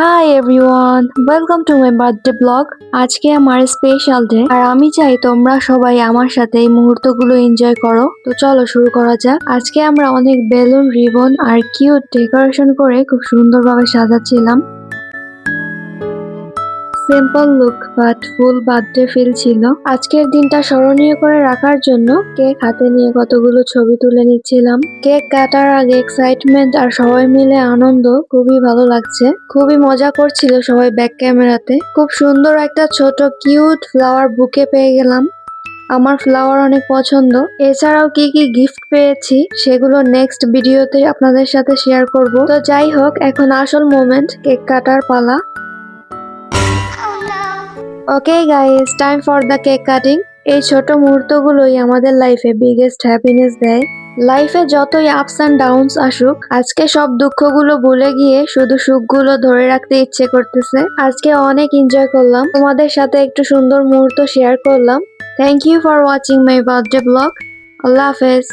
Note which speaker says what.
Speaker 1: Hi everyone welcome to my birthday blog আজকে আমার special day আর আমি চাই তোমরা সবাই আমার সাথে এই মুহূর্তগুলো এনজয় করো। তো চলো শুরু করা যাক। আজকে আমরা অনেক বেলুন, রিবন আর কিউট ডেকোরেশন করে খুব সুন্দরভাবে সাজাচ্ছিলাম। Simple look but full birthday feel ছিল। আজকের দিনটা স্মরণীয় করে রাখার জন্য কেক হাতে নিয়ে কতগুলো ছবি তুলে নিচ্ছিলাম। কেক কাটার আগে এক্সাইটমেন্ট আর সবাই মিলে আনন্দ খুবই ভালো লাগছে। খুবই মজা করছিল সবাই ব্যাক ক্যামেরাতে খুব সুন্দর একটা ছোট কিউট ফ্লাওয়ার বুকে পেয়ে গেলাম। আমার ফ্লাওয়ার অনেক পছন্দ। এছাড়াও কি কি গিফট পেয়েছি সেগুলো নেক্সট ভিডিওতে আপনাদের সাথে শেয়ার করব। তো যাই হোক, এখন আসল মোমেন্ট কেক কাটার পালা। Okay guys time for the cake cutting এই ছোট মুহূর্তগুলোই আমাদের লাইফে বিগেস্ট হ্যাপিনেস দেয়। লাইফে যতই আপস অ্যান্ড ডাউনস আসুক, আজকে সব দুঃখগুলো ভুলে গিয়ে শুধু সুখগুলো ধরে রাখতে ইচ্ছে করতেছে। আজকে অনেক এনজয় করলাম। তোমাদের সাথে একটু সুন্দর মুহূর্ত শেয়ার করলাম। Thank you for watching my birthday blog আল্লাহ হাফেজ।